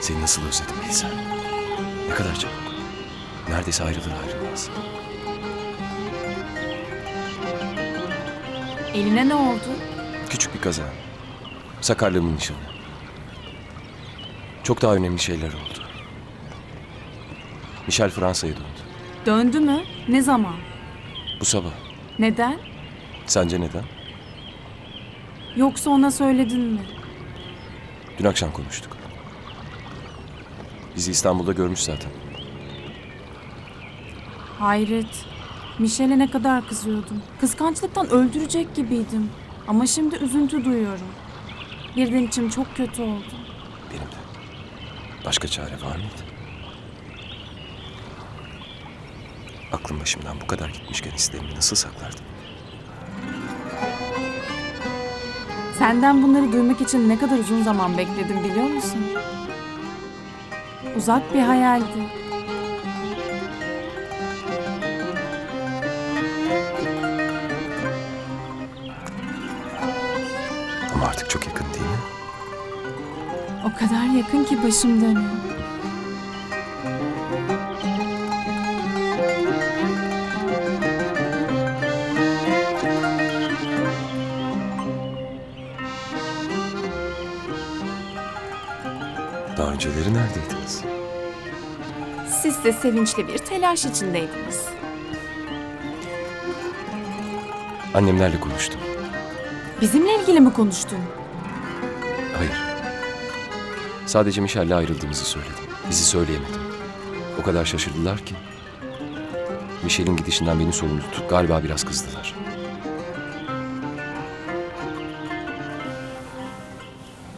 Seni nasıl özledim bilsen. Ne kadar çabuk. Neredeyse ayrılır ayrılmaz. Eline ne oldu? Küçük bir kaza. Sakarlığımın nişanı. Çok daha önemli şeyler oldu. Michel Fransa'ya döndü. Döndü mü? Ne zaman? Bu sabah. Neden? Sence neden? Yoksa ona söyledin mi? Dün akşam konuştuk. Bizi İstanbul'da görmüş zaten. Hayret. Mişel'e ne kadar kızıyordum. Kıskançlıktan öldürecek gibiydim. Ama şimdi üzüntü duyuyorum. Birden içim çok kötü oldu. Benim de. Başka çare var mıydı? Aklım başımdan bu kadar gitmişken hislerimi nasıl saklardım? Senden bunları duymak için ne kadar uzun zaman bekledim biliyor musun? Uzak bir hayaldi. Ama artık çok yakın değil mi? O kadar yakın ki başım dönüyor. Daha önceleri neredeydiniz? Siz de sevinçli bir telaş içindeydiniz. Annemlerle konuştum. Bizimle ilgili mi konuştun? Hayır. Sadece Michel'le ayrıldığımızı söyledim. Bizi söyleyemedim. O kadar şaşırdılar ki. Michel'in gidişinden beni sorumlu tutup galiba biraz kızdılar.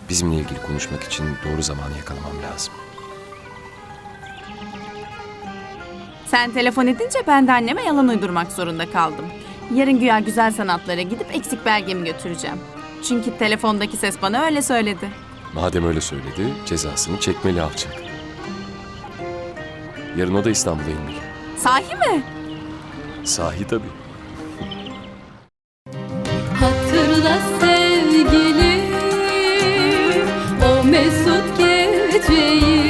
Bizimle ilgili konuşmak için doğru zamanı yakalamam lazım. Sen telefon edince ben de anneme yalan uydurmak zorunda kaldım. Yarın güya güzel sanatlara gidip eksik belgemi götüreceğim. Çünkü telefondaki ses bana öyle söyledi. Madem öyle söyledi, cezasını çekmeli alacak. Yarın o da İstanbul'a inmeli. Sahi mi? Sahi tabii. Hatırla sevgilim mesut geceyi